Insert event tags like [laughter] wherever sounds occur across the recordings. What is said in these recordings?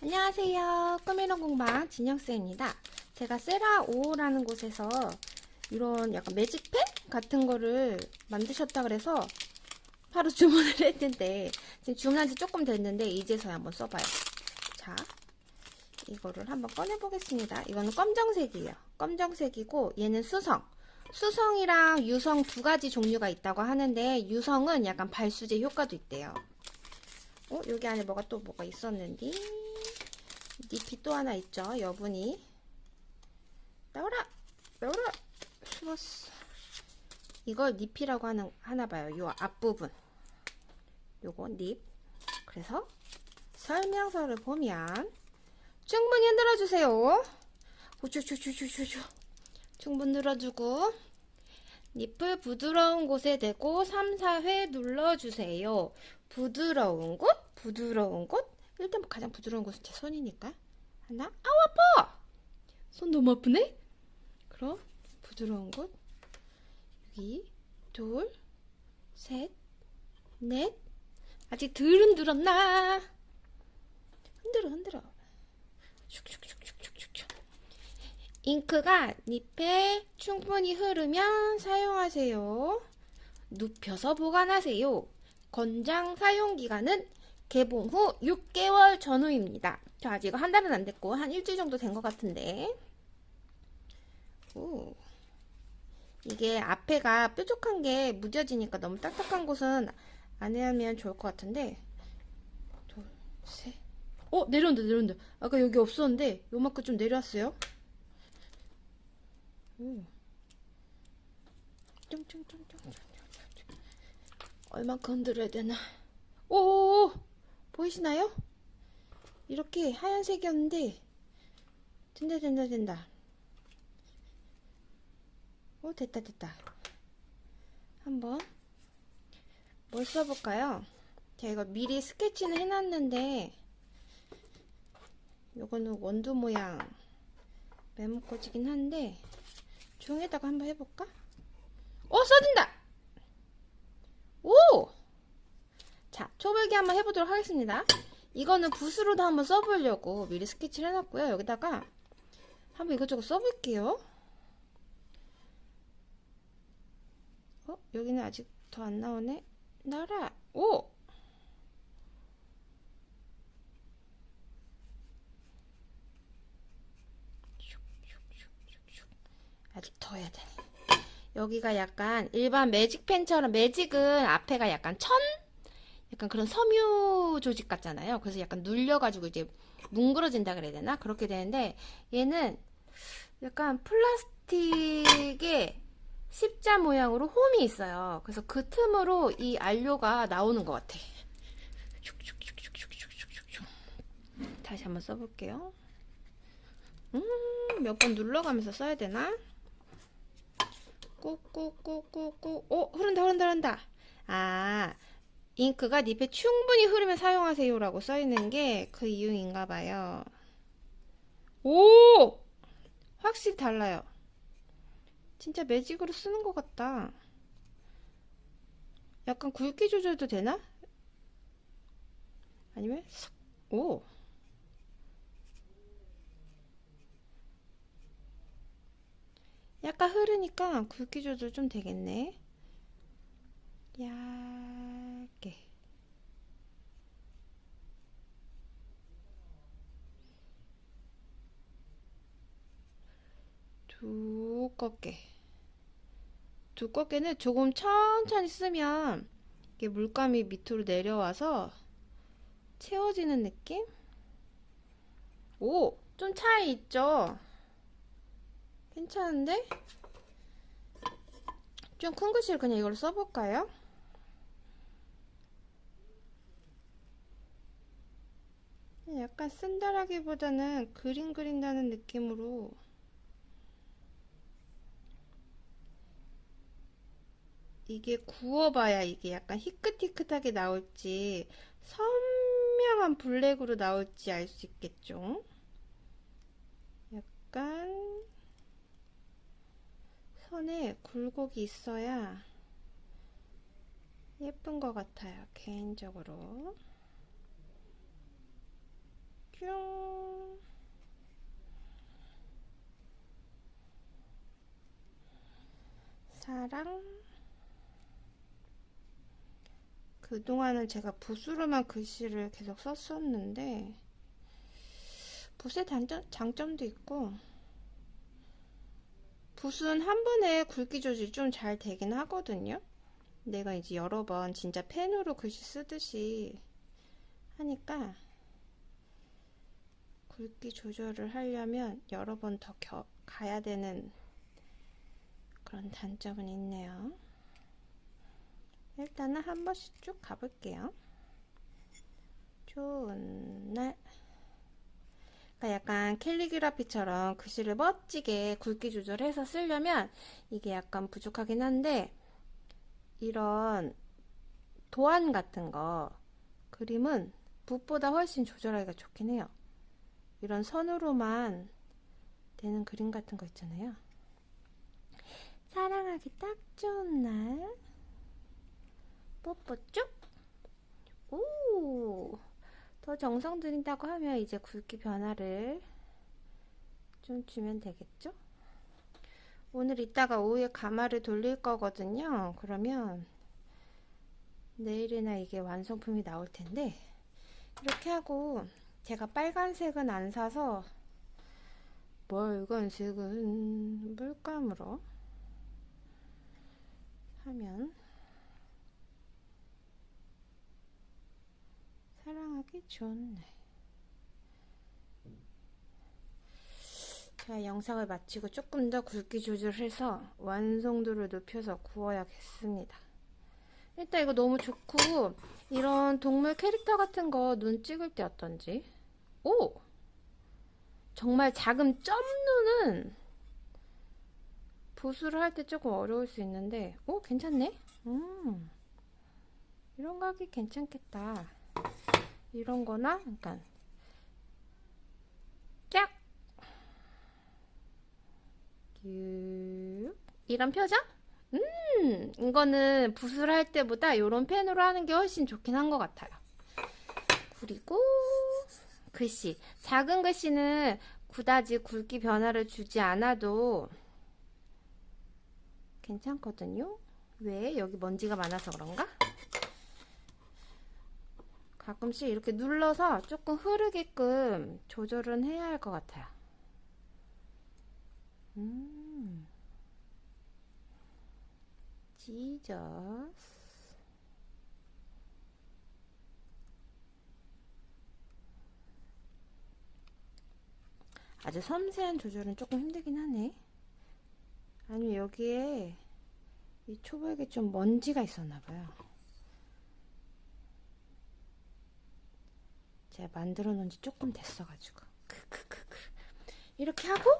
안녕하세요. 꾸미는 공방 진영쌤입니다. 제가 세라5라는 곳에서 이런 약간 매직펜 같은 거를 만드셨다 그래서 바로 [laughs] 주문을 했는데 지금 주문한 지 조금 됐는데 이제서야 한번 써봐요. 자, 이거를 한번 꺼내보겠습니다. 이거는 검정색이에요. 검정색이고 얘는 수성. 수성이랑 유성 두 가지 종류가 있다고 하는데 유성은 약간 발수제 효과도 있대요. 어, 여기 안에 뭐가 또 뭐가 있었는데 잎이 또 하나 있죠. 여분이 나오라 나오라 숨었어. 이걸 잎이라고 하는 하나 봐요. 요 앞부분 요거 잎 그래서 설명서를 보면 충분히 흔들어 주세요. 우쭈쭈쭈쭈쭈쭈 충분 늘어주고 잎을 부드러운 곳에 대고 3, 4회 눌러주세요. 부드러운 곳, 부드러운 곳. 일단 가장 부드러운 곳은 제 손이니까. 하나, 아우 아파! 손 너무 아프네? 그럼 부드러운 곳. 여기 둘, 셋, 넷. 아직 덜 흔들었나? 흔들어, 흔들어. 슉슉슉슉슉슉슉. 잉크가 잎에 충분히 흐르면 사용하세요. 눕혀서 보관하세요. 권장 사용 기간은 개봉 후 6개월 전후입니다. 저 아직 한 달은 안 됐고 한 일주일 정도 된 것 같은데. 오. 이게 앞에가 뾰족한 게 무뎌지니까 너무 딱딱한 곳은 안 하면 좋을 것 같은데. 둘, 셋. 어 내려온다 내려온다. 아까 여기 없었는데 요만큼 좀 내려왔어요. 오. 쫑쫑쫑쫑쫑. 얼만큼 흔들어야 되나? 오, 보이시나요? 이렇게 하얀색이었는데 된다 된다 된다. 오 됐다 됐다. 한번 뭘 써볼까요? 제가 이거 미리 스케치는 해놨는데 요거는 원두 모양 메모꽂이긴 한데 종에다가 한번 해볼까? 어 써진다! 오! 자, 초벌기 한번 해보도록 하겠습니다. 이거는 붓으로도 한번 써보려고 미리 스케치를 해놨고요. 여기다가 한번 이것저것 써볼게요. 어? 여기는 아직 더 안 나오네? 나라! 오! 아직 더 해야 되네. 여기가 약간 일반 매직펜처럼 매직은 앞에가 약간 천? 약간 그런 섬유 조직 같잖아요. 그래서 약간 눌려가지고 이제 뭉그러진다 그래야 되나? 그렇게 되는데 얘는 약간 플라스틱에 십자 모양으로 홈이 있어요. 그래서 그 틈으로 이 안료가 나오는 것 같아. 다시 한번 써볼게요. 음, 몇 번 눌러가면서 써야 되나? 꾹꾹꾹꾹꾹 오 흐른다 흐른다 흐른다 아 잉크가 잎에 충분히 흐르면 사용하세요 라고 써있는 게 그 이유인가 봐요. 오! 확실히 달라요. 진짜 매직으로 쓰는 것 같다. 약간 굵기 조절도 되나? 아니면 오! 약간 흐르니까 굵기 조절 좀 되겠네. 얇게. 두껍게. 두껍게는 조금 천천히 쓰면 이게 물감이 밑으로 내려와서 채워지는 느낌? 오! 좀 차이 있죠? 괜찮은데? 좀 큰 글씨를 그냥 이걸로 써볼까요? 약간 쓴다라기보다는 그림 그린다는 느낌으로 이게 구워봐야 이게 약간 희끗희끗하게 나올지 선명한 블랙으로 나올지 알 수 있겠죠? 약간 선에 굴곡이 있어야 예쁜 것 같아요. 개인적으로. 쭉. 사랑. 그동안은 제가 붓으로만 글씨를 계속 썼었는데, 붓의 단점, 장점도 있고, 붓은 한 번에 굵기 조절이 좀 잘 되긴 하거든요. 내가 이제 여러 번 진짜 펜으로 글씨 쓰듯이 하니까 굵기 조절을 하려면 여러 번 더 가야 되는 그런 단점은 있네요. 일단은 한 번씩 쭉 가볼게요. 좋은 날. 그러니까 약간 캘리그라피처럼 글씨를 멋지게 굵기 조절해서 쓰려면 이게 약간 부족하긴 한데 이런 도안 같은 거 그림은 붓보다 훨씬 조절하기가 좋긴 해요. 이런 선으로만 되는 그림 같은 거 있잖아요. 사랑하기 딱 좋은 날. 뽀뽀 쭉. 오. 더 정성 들인다고 하면 이제 굵기 변화를 좀 주면 되겠죠? 오늘 이따가 오후에 가마를 돌릴 거거든요. 그러면 내일이나 이게 완성품이 나올 텐데 이렇게 하고 제가 빨간색은 안 사서 빨간색은 물감으로 하면 사랑하기 좋은 날. 자, 영상을 마치고 조금 더 굵기 조절해서 완성도를 높여서 구워야겠습니다. 일단 이거 너무 좋고 이런 동물 캐릭터 같은 거 눈 찍을 때 어떤지 오! 정말 작은 점눈은 보수를 할 때 조금 어려울 수 있는데 오 괜찮네 음 이런 거 하기 괜찮겠다 이런 거나 약간 깍 큐. 이런 표정? 음, 이거는 붓을 할 때보다 이런 펜으로 하는 게 훨씬 좋긴 한 것 같아요. 그리고 글씨. 작은 글씨는 그다지 굵기 변화를 주지 않아도 괜찮거든요. 왜? 여기 먼지가 많아서 그런가? 가끔씩 이렇게 눌러서 조금 흐르게끔 조절은 해야 할 것 같아요. 음. 지저스. 아주 섬세한 조절은 조금 힘들긴 하네. 아니면 여기에 이 초벌에 좀 먼지가 있었나 봐요. 제가 만들어 놓은 지 조금 됐어가지고. 크크크크. 이렇게 하고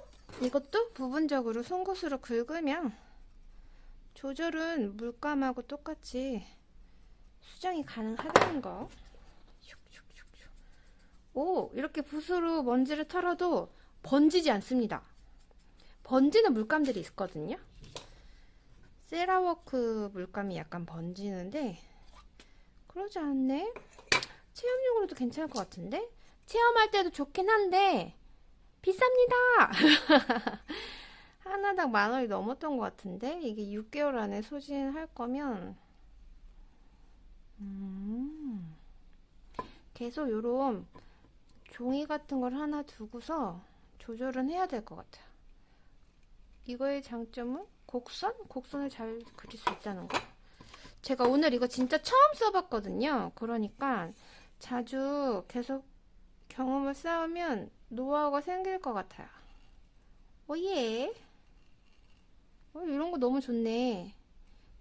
이것도 부분적으로 송곳으로 긁으면 조절은 물감하고 똑같이 수정이 가능하다는 거. 오, 이렇게 붓으로 먼지를 털어도 번지지 않습니다. 번지는 물감들이 있거든요. 세라워크 물감이 약간 번지는데 그러지 않네. 체험용으로도 괜찮을 것 같은데? 체험할 때도 좋긴 한데 비쌉니다. [laughs] 하나당 만 원이 넘었던 것 같은데 이게 6개월 안에 소진할 거면 음, 계속 요런 종이 같은 걸 하나 두고서 조절은 해야 될 것 같아요. 이거의 장점은 곡선? 곡선을 잘 그릴 수 있다는 거? 제가 오늘 이거 진짜 처음 써봤거든요. 그러니까 자주 계속 경험을 쌓으면 노하우가 생길 것 같아요. 오예. 어, 이런 거 너무 좋네.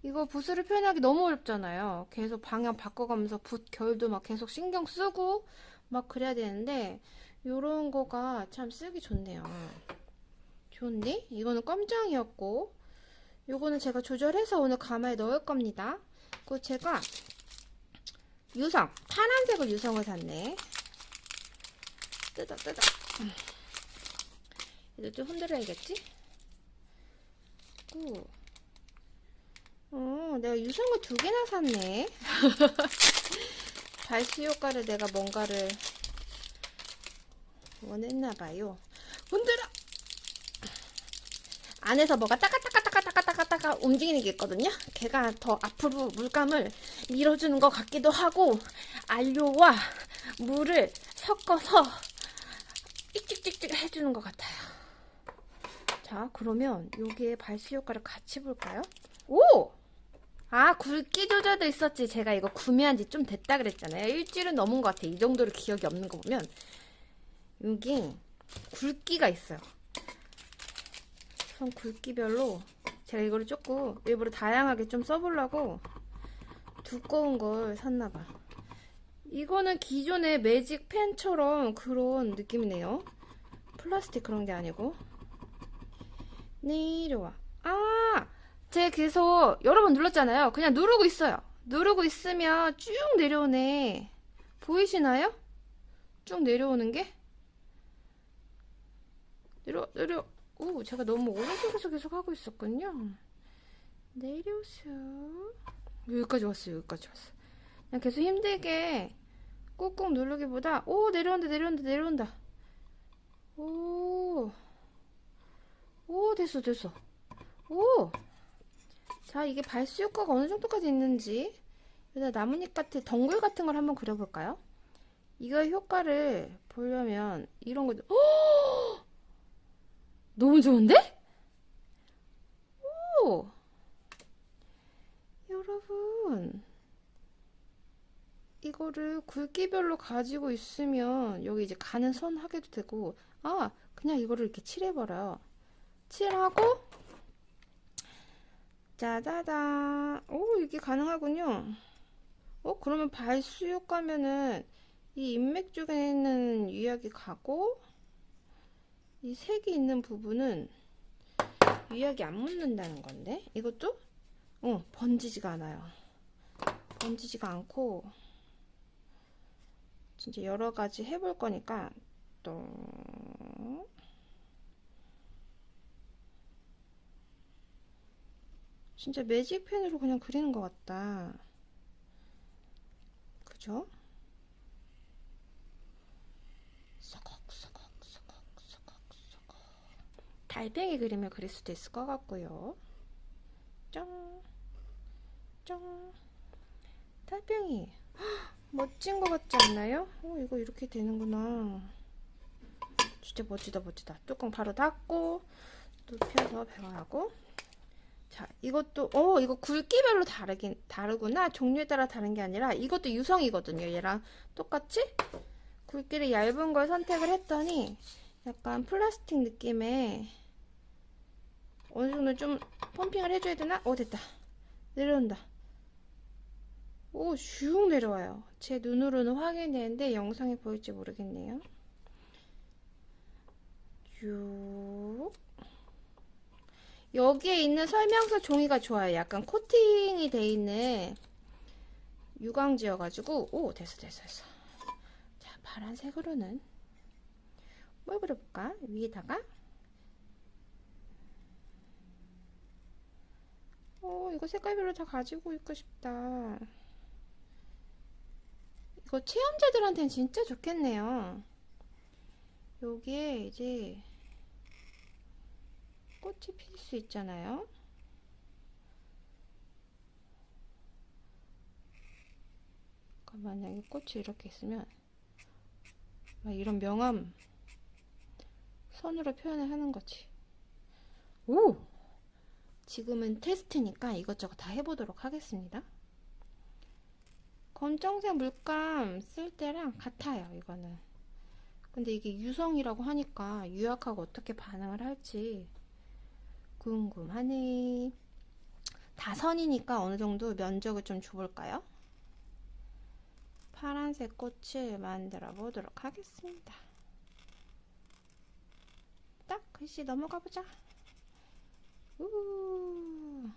이거 붓으로 표현하기 너무 어렵잖아요. 계속 방향 바꿔가면서 붓 결도 막 계속 신경 쓰고 막 그래야 되는데 이런 거가 참 쓰기 좋네요. 좋은데? 이거는 껌장이었고 요거는 제가 조절해서 오늘 가마에 넣을 겁니다. 그리고 제가 유성, 파란색을 유성을 샀네. 뜯어 뜯어. 이거 좀 흔들어야겠지? 오. 어, 내가 유성을 두 개나 샀네. [laughs] 발수 효과를 내가 뭔가를 원했나봐요. 흔들어! 안에서 뭐가 따까따까따까따까 따까 움직이는 게 있거든요. 걔가 더 앞으로 물감을 밀어주는 것 같기도 하고 알료와 물을 섞어서 찍찍찍찍 해주는 것 같아요. 자, 그러면 여기에 발수 효과를 같이 볼까요? 오! 아, 굵기 조절도 있었지. 제가 이거 구매한 지 좀 됐다 그랬잖아요. 일주일은 넘은 것 같아. 이 정도로 기억이 없는 거 보면. 여기 굵기가 있어요. 손 굵기별로 제가 이거를 조금 일부러 다양하게 좀 써보려고 두꺼운 걸 샀나봐. 이거는 기존의 매직 펜처럼 그런 느낌이네요. 플라스틱 그런 게 아니고. 내려와. 아! 제가 계속 여러 번 눌렀잖아요. 그냥 누르고 있어요. 누르고 있으면 쭉 내려오네. 보이시나요? 쭉 내려오는 게? 내려, 내려. 오, 제가 너무 오른쪽에서 계속 하고 있었군요. 내려오세요. 여기까지 왔어요, 여기까지 왔어. 그냥 계속 힘들게 꾹꾹 누르기보다, 오, 내려온다, 내려온다, 내려온다. 오, 오, 됐어, 됐어. 오! 자, 이게 발수 효과가 어느 정도까지 있는지 여기다 나뭇잎 같은 덩굴 같은 걸 한번 그려볼까요? 이거 효과를 보려면 이런 거 오! 너무 좋은데? 오! 여러분 이거를 굵기별로 가지고 있으면 여기 이제 가는 선 하게도 되고 아 그냥 이거를 이렇게 칠해버려요 칠하고 짜자잔. 오, 이게 가능하군요. 어, 그러면 발수 효과면은 이 인맥 쪽에는 유약이 가고 이 색이 있는 부분은 유약이 안 묻는다는 건데 이것도 어, 번지지가 않아요. 번지지가 않고 진짜 여러 가지 해볼 거니까 또 진짜 매직펜으로 그냥 그리는 것 같다. 그죠? 달팽이 그림을 그릴 수도 있을 것 같고요. 짱, 짱. 달팽이. 헉, [gasps] 멋진 것 같지 않나요? 어, 이거 이렇게 되는구나. 진짜 멋지다, 멋지다. 뚜껑 바로 닫고, 눕혀서 배관하고. 자, 이것도, 어, 이거 굵기별로 다르긴, 다르구나. 종류에 따라 다른 게 아니라, 이것도 유성이거든요. 얘랑 똑같이. 굵기를 얇은 걸 선택을 했더니, 약간 플라스틱 느낌의, 어느 정도 좀 펌핑을 해줘야 되나? 어, 됐다. 내려온다. 오, 슉 내려와요. 제 눈으로는 확인 되는데, 영상에 보일지 모르겠네요. 쭉. 여기에 있는 설명서 종이가 좋아요. 약간 코팅이 돼 있는 유광지여가지고 오 됐어 됐어 됐어. 자 파란색으로는 뭘 그려볼까? 위에다가 오 이거 색깔별로 다 가지고 있고 싶다. 이거 체험자들한테는 진짜 좋겠네요. 여기에 이제 꽃이 필 수 있잖아요. 그러니까 만약에 꽃이 이렇게 있으면 막 이런 명암 선으로 표현을 하는 거지. 오! 지금은 테스트니까 이것저것 다 해보도록 하겠습니다. 검정색 물감 쓸 때랑 같아요, 이거는. 근데 이게 유성이라고 하니까 유약하고 어떻게 반응을 할지 궁금하네. 다선이니까 어느 정도 면적을 좀 줘볼까요? 파란색 꽃을 만들어 보도록 하겠습니다. 딱 글씨 넘어가 보자. 우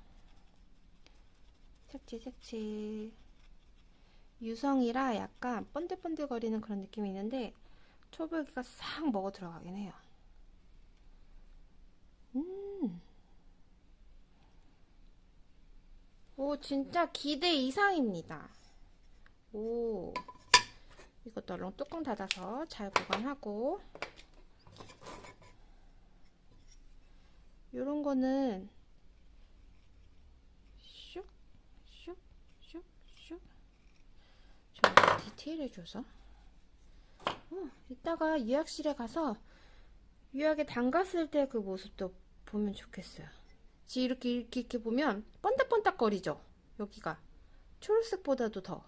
색칠 색칠. 유성이라 약간 번들번들거리는 그런 느낌이 있는데 초벌기가 싹 먹어 들어가긴 해요. 음. 오, 진짜 기대 이상입니다. 오, 이것도 얼른 뚜껑 닫아서 잘 보관하고 요런 거는 슉, 슉, 슉, 슉. 좀 디테일해줘서. 어, 이따가 유약실에 가서 유약에 담갔을 때 그 모습도 보면 좋겠어요. 지금 이렇게, 이렇게, 이렇게 보면 번딱번딱거리죠? 여기가. 초록색보다도 더.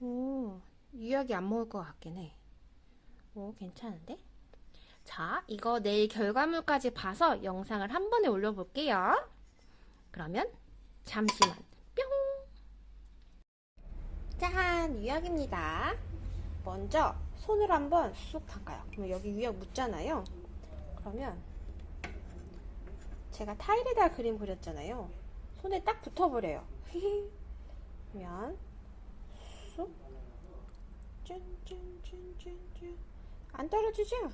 오, 유약이 안 먹을 것 같긴 해. 오, 괜찮은데? 자, 이거 내일 결과물까지 봐서 영상을 한 번에 올려볼게요. 그러면 잠시만 뿅! 짠! 유약입니다. 먼저 손으로 한번 쑥 담가요. 그러면 여기 유약 묻잖아요. 그러면 제가 타일에다 그림 그렸잖아요. 손에 딱 붙어버려요. [laughs] 그러면 쑥 짠짠짠짠짠 안 떨어지죠?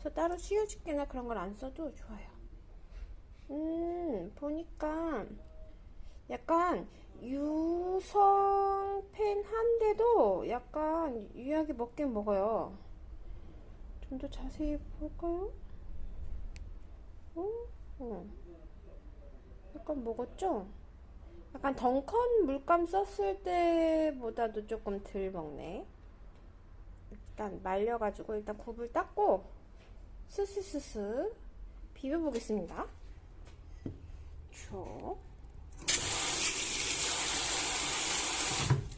그래서 따로 씌워줄게나 그런 걸 안 써도 좋아요. 음, 보니까 약간 유성 펜 한 대도 약간 유약이 먹긴 먹어요. 좀 더 자세히 볼까요? 어? 어. 약간 먹었죠? 약간 덩컨 물감 썼을 때보다도 조금 덜 먹네. 일단 말려가지고 일단 굽을 닦고 스스스스 비벼보겠습니다. 쭉.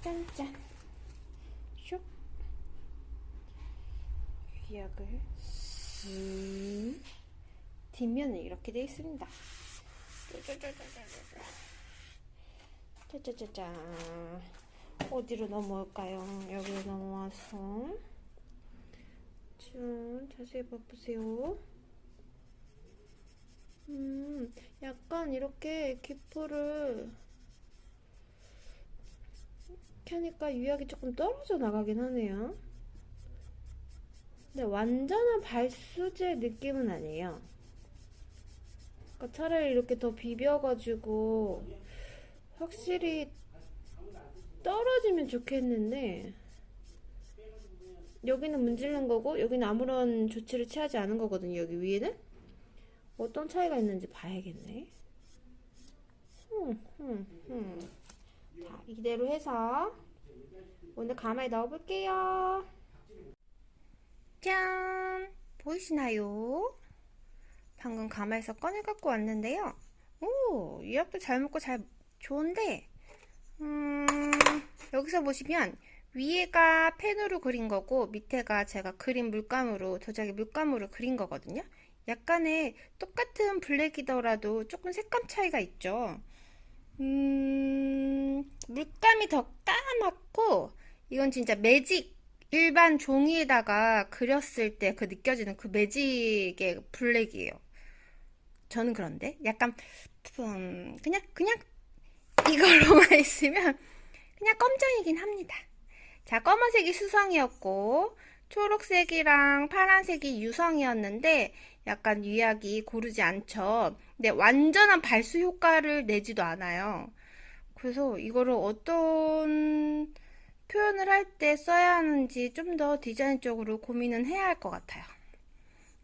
짠짠. 슉. 위약을 쓱. 뒷면은 이렇게 되어 있습니다. 짜자자잔. 어디로 넘어올까요? 여기로 넘어와서. 좀 자세히 봐보세요. 음, 약간 이렇게 기포를 이렇게 하니까 유약이 조금 떨어져 나가긴 하네요. 근데 완전한 발수제 느낌은 아니에요. 그러니까 차라리 이렇게 더 비벼가지고 확실히 떨어지면 좋겠는데 여기는 문질른 거고 여기는 아무런 조치를 취하지 않은 거거든요. 여기 위에는 어떤 차이가 있는지 봐야겠네. 자, 이대로 해서 오늘 가마에 넣어볼게요. 짠! 보이시나요? 방금 가마에서 꺼내 갖고 왔는데요. 오, 유약도 잘 먹고 잘 좋은데, 음, 여기서 보시면 위에가 펜으로 그린 거고 밑에가 제가 그린 물감으로 도자기 물감으로 그린 거거든요. 약간의 똑같은 블랙이더라도 조금 색감 차이가 있죠. 음, 물감이 더 까맣고 이건 진짜 매직 일반 종이에다가 그렸을 때 그 느껴지는 그 매직의 블랙이에요. 저는 그런데 약간 음, 그냥 그냥 이걸로만 [laughs] 있으면 그냥 검정이긴 합니다. 자, 검은색이 수성이었고 초록색이랑 파란색이 유성이었는데 약간 유약이 고르지 않죠. 근데 완전한 발수 효과를 내지도 않아요. 그래서 이거를 어떤 표현을 할 때 써야 하는지 좀 더 디자인적으로 고민은 해야 할 것 같아요.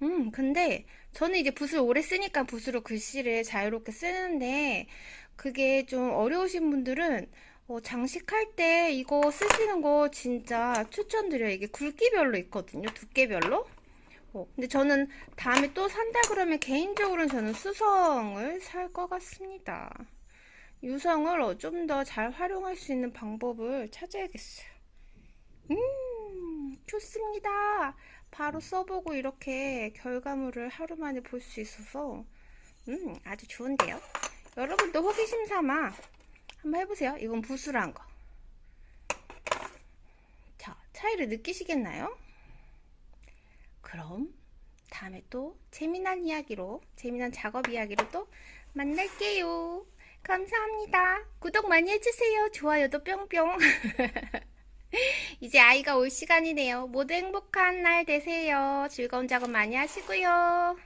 음, 근데 저는 이제 붓을 오래 쓰니까 붓으로 글씨를 자유롭게 쓰는데 그게 좀 어려우신 분들은 어, 장식할 때 이거 쓰시는 거 진짜 추천드려요. 이게 굵기별로 있거든요. 두께별로. 어, 근데 저는 다음에 또 산다 그러면 개인적으로는 저는 수성을 살 것 같습니다. 유성을 좀더 잘 활용할 수 있는 방법을 찾아야겠어요. 음, 좋습니다. 바로 써보고 이렇게 결과물을 하루 만에 볼 수 있어서 음, 아주 좋은데요. 여러분도 호기심 삼아 한번 해보세요. 이건 한 거. 자, 차이를 느끼시겠나요? 그럼 다음에 또 재미난 이야기로, 재미난 작업 이야기로 또 만날게요. 감사합니다. 구독 많이 해주세요. 좋아요도 뿅뿅. [laughs] 이제 아이가 올 시간이네요. 모두 행복한 날 되세요. 즐거운 작업 많이 하시고요.